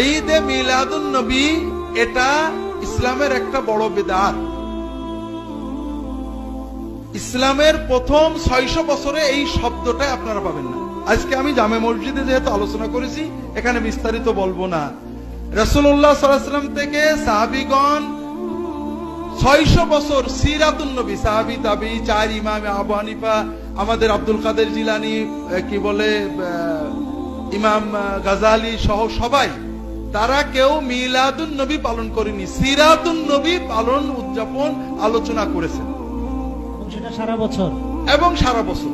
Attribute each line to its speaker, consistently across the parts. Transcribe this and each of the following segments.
Speaker 1: ঈদে মিলাদুন নবী, এটা ইসলামের একটা বড় বেদাত। ইসলামের প্রথম ছয়শো বছরে এই শব্দটাই আপনারা পাবেন না। আজকে আমি জামে মসজিদে যেহেতু আলোচনা করেছি, এখানে বিস্তারিত বলব না। রসুল্লাহ সাল্লাম থেকে সাহাবিগণ ছয়শো বছর সিরাতুন নবী, সাহাবি, তাবি, চার ইমাম, আবু হানিফা, আমাদের আব্দুল কাদের জিলানি কি বলে ইমাম গাজালি সহ সবাই তারা কেউ মিলাদুন নবী পালন করেনি সিরাতুন নবী পালন উদযাপন আলোচনা করেছেন।
Speaker 2: সেটা সারা বছর।
Speaker 1: এবং সারা বছর।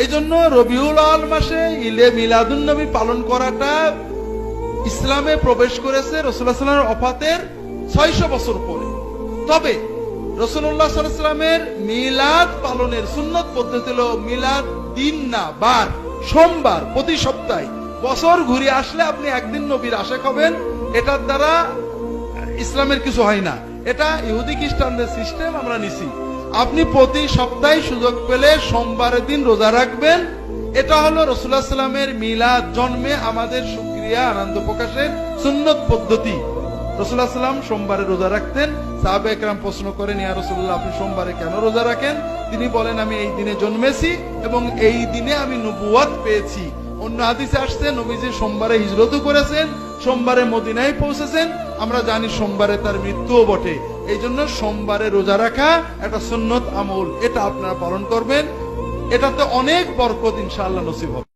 Speaker 1: এই জন্য রবিউল আল মাসে ইলে মিলাদুন নবী পালন করাটা ইসলামে প্রবেশ করেছে রসুল্লাহ সাল্লামের অফাতের ছয়শো বছর পরে। তবে রসুল্লাহ সাল্লামের মিলাদ পালনের সুন্নত পদ্ধতি হল মিলাদ দিন না বার সোমবার প্রতি সপ্তাহে। বছর ঘুরে আসলে আপনি একদিন নবীর আশেক হবেন, এটার দ্বারা ইসলামের কিছু হয় না। এটা ইহুদি খ্রিস্টানদের সিস্টেম আমরা নিছি। আপনি প্রতি সপ্তাহে সুযোগ পেলে সোমবারের দিন রোজা রাখবেন। এটা হলো রসুল্লাহ সাল্লামের মিলাদ, জন্মে আমাদের সুক্রিয়া আনন্দ প্রকাশের সুন্নত পদ্ধতি। রসুল্লাহ সাল্লাম সোমবারে রোজা রাখতেন। সাহাবে একরাম প্রশ্ন করেন, ইয়া রসুল্লাহ আপনি সোমবারে কেন রোজা রাখেন? তিনি বলেন, আমি এই দিনে জন্মেছি এবং এই দিনে আমি নবুয়াত পেয়েছি। অন্য হাদিসে আসছে, নবীজি সোমবারে হিজরতও করেছেন, সোমবারে মদিনায় পৌঁছেছেন। আমরা জানি সোমবারে তার মৃত্যুও বটে। এই জন্য সোমবারে রোজা রাখা একটা সুন্নত আমল। এটা আপনারা পালন করবেন। এটাতে অনেক বরকত ইনশাআল্লাহ নসিব হবে।